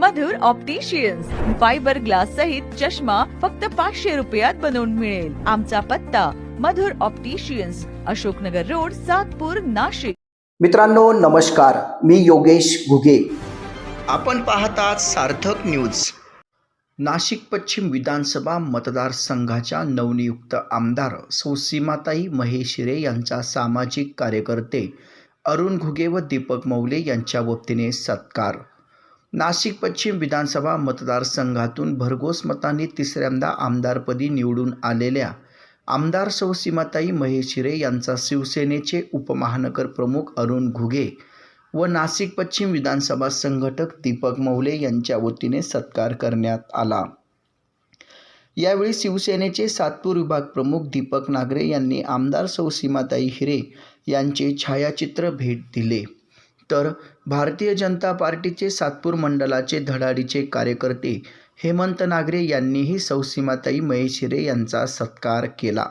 मधुर opticians fibre glass सहित चष्मा फक्त पाचशे रुपयात बनवून मिळेल. आमचा पत्ता मधुर ऑप्टिशियन्स अशोकनगर रोड सातपूर नाशिक. मित्रांनो नमस्कार. मी योगेश घुगे. आपण पाहतात सार्थक न्यूज नाशिक पश्चिम विधानसभा मतदारसंघाच्या नवनियुक्त आमदार सौसीमाताई महेश हिरे यांचा सामाजिक कार्यकर्ते अरुण घुगे व दीपक मौले यांच्या वतीने सत्कार. नाशिक पश्चिम विधानसभा मतदारसंघातून भरघोस मतांनी तिसऱ्यांदा आमदारपदी निवडून आलेल्या आमदार सौ सीमाताई महेश हिरे यांचा शिवसेनेचे उपमहानगर प्रमुख अरुण घुगे व नाशिक पश्चिम विधानसभा संघटक दीपक मौले यांच्या वतीने सत्कार करण्यात आला. यावेळी शिवसेनेचे सातपूर विभाग प्रमुख दीपक नागरे यांनी आमदार सौ सीमाताई हिरे यांचे छायाचित्र भेट दिले. तर भारतीय जनता पार्टीचे सातपूर मंडलाचे धडाडीचे कार्यकर्ते हेमंत नागरे यांनीही सौसीमाताई महेशिरे महेश यांचा सत्कार केला.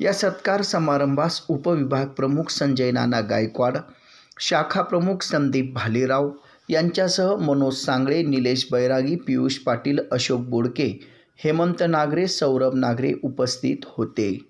या सत्कार समारंभास उपविभाग प्रमुख संजय नाना गायकवाड शाखा प्रमुख संदीप भालेराव यांच्यासह मनोज सांगळे निलेश बैरागी पियुष पाटील अशोक बोडके हेमंत नागरे सौरभ नागरे उपस्थित होते.